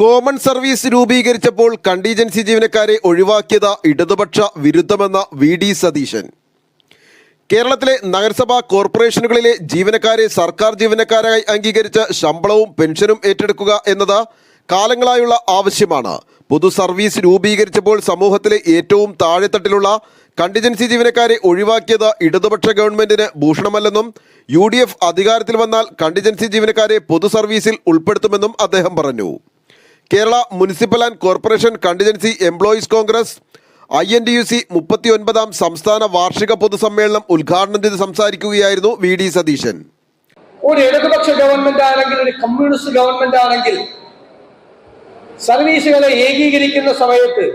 Common service രൂപീകരിച്ചപ്പോൾ contingency ജീവനക്കാരെ ഒഴിവാക്കിയത് ഇടതുപക്ഷ വിരുദ്ധമെന്ന വി ഡി സതീശൻ. കേരളത്തിലെ നഗരസഭാ കോർപ്പറേഷനുകളിലെ ജീവനക്കാരെ സർക്കാർ ജീവനക്കാരായി അംഗീകരിച്ച് ശമ്പളവും പെൻഷനും ഏറ്റെടുക്കുക എന്നത് കാലങ്ങളായുള്ള ആവശ്യമാണ്. പൊതു സർവീസ് രൂപീകരിച്ചപ്പോൾ സമൂഹത്തിലെ ഏറ്റവും താഴെത്തട്ടിലുള്ള കണ്ടിജൻസി ജീവനക്കാരെ ഒഴിവാക്കിയത് ഇടതുപക്ഷ ഗവൺമെന്റിന് ഭൂഷണമല്ലെന്നും യു അധികാരത്തിൽ വന്നാൽ കണ്ടിജൻസി ജീവനക്കാരെ പൊതു സർവീസിൽ ഉൾപ്പെടുത്തുമെന്നും അദ്ദേഹം പറഞ്ഞു. Kerala municipal and corporation contingency employees Congress I N D U C മുപ്പത്തി ഒൻപതാം സംസ്ഥാന വാർഷിക പൊതുസമ്മേളനം ഉദ്ഘാടനം ചെയ്ത് സംസാരിക്കുകയായിരുന്നു വി ഡി സതീശൻ. ഒരു ഇടതുപക്ഷ ഗവൺമെന്റ് ആണെങ്കിൽ ഒരു കമ്മ്യൂണിസ്റ്റ് ഗവൺമെന്റ് ആണെങ്കിൽ സർവീസുകളെ ഏകീകരിക്കുന്ന സമയത്ത്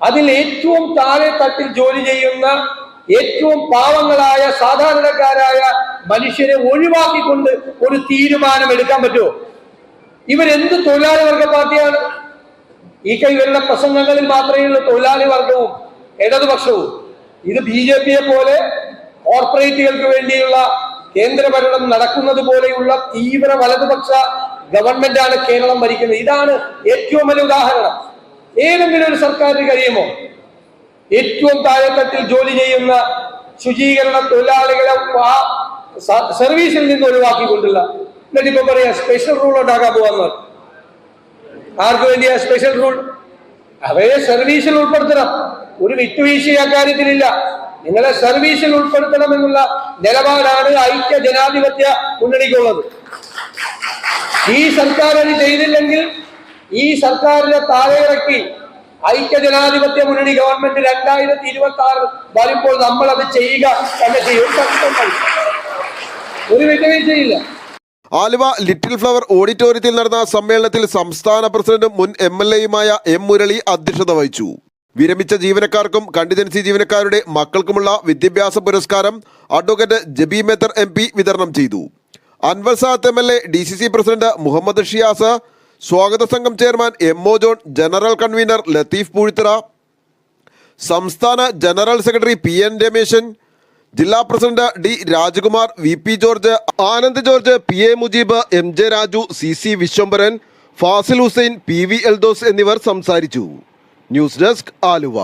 അതിൽ ഏറ്റവും താഴെ തട്ടിൽ ജോലി ചെയ്യുന്ന ഏറ്റവും പാവങ്ങളായ സാധാരണക്കാരായ മനുഷ്യരെ ഒഴിവാക്കിക്കൊണ്ട് ഒരു തീരുമാനം എടുക്കാൻ പറ്റുമോ? ഇവരെന്ത് തൊഴിലാളി വർഗ പാർട്ടിയാണ്? ഈ കൈവരുന്ന പ്രസംഗങ്ങളിൽ മാത്രമേ ഉള്ളൂ തൊഴിലാളി വർഗവും ഇടതുപക്ഷവും. ഇത് ബി ജെ പിയെ പോലെ കോർപ്പറേറ്റുകൾക്ക് വേണ്ടിയുള്ള കേന്ദ്രഭരണം നടക്കുന്നത് പോലെയുള്ള തീവ്ര വലതുപക്ഷ ഗവൺമെന്റാണ് കേരളം ഭരിക്കുന്നത്. ഇതാണ് ഏറ്റവും വലിയ ഉദാഹരണം. ഏതെങ്കിലും ഒരു സർക്കാരിന് കഴിയുമോ? ഏറ്റവും താഴെത്തട്ടിൽ ജോലി ചെയ്യുന്ന ശുചീകരണ തൊഴിലാളികളെ ആ സർവീസിൽ നിന്ന് ഒഴിവാക്കിക്കൊണ്ടുള്ള എന്നിട്ട് ഇപ്പൊ പറയാ സ്പെഷ്യൽ റൂൾ ഉണ്ടാക്കാൻ പോവാന്ന്. ആർക്ക് വേണ്ടിയാ സ്പെഷ്യൽ റൂൾ അവയെ സർവീസിൽ ഉൾപ്പെടുത്തണം. ഒരു വിട്ടുവീഴ്ച കാര്യത്തിലില്ല. നിങ്ങളെ സർവീസിൽ ഉൾപ്പെടുത്തണം എന്നുള്ള നിലപാടാണ് ഐക്യ ജനാധിപത്യ മുന്നണിക്കുള്ളത്. ഈ സർക്കാർ അത് ചെയ്തില്ലെങ്കിൽ ഈ സർക്കാരിനെ താഴെ ഇറക്കി ഐക്യ ജനാധിപത്യ മുന്നണി ഗവൺമെന്റ് രണ്ടായിരത്തി ഇരുപത്തി ആറ് വരുമ്പോൾ നമ്മൾ അത് ചെയ്യുക തന്നെ ചെയ്യും. ഒരു വിട്ടുവീഴ്ചയില്ല. ആലുവ ലിറ്റിൽ ഫ്ലവർ ഓഡിറ്റോറിയത്തിൽ നടന്ന സമ്മേളനത്തിൽ സംസ്ഥാന പ്രസിഡന്റും മുൻ എം എൽ എയുമായ എം മുരളി അധ്യക്ഷത വഹിച്ചു. വിരമിച്ച ജീവനക്കാർക്കും കണ്ടിജൻസി ജീവനക്കാരുടെ മക്കൾക്കുമുള്ള വിദ്യാഭ്യാസ പുരസ്കാരം advocate Jebi Mather M P വിതരണം ചെയ്തു. Anwar Sadath M L A D C C president Muhammad Shiyas സ്വാഗത സംഘം chairman M O John general convener Latheef Poozhithara സംസ്ഥാന general secretary P N Rameshan ജില്ലാ president D Rajakumar V P George Anand George P A Mujeeb M J Raju C C Vishwambharan Fasil Hussain P V Eldhose എന്നിവർ സംസാരിച്ചു. News desk Aluva.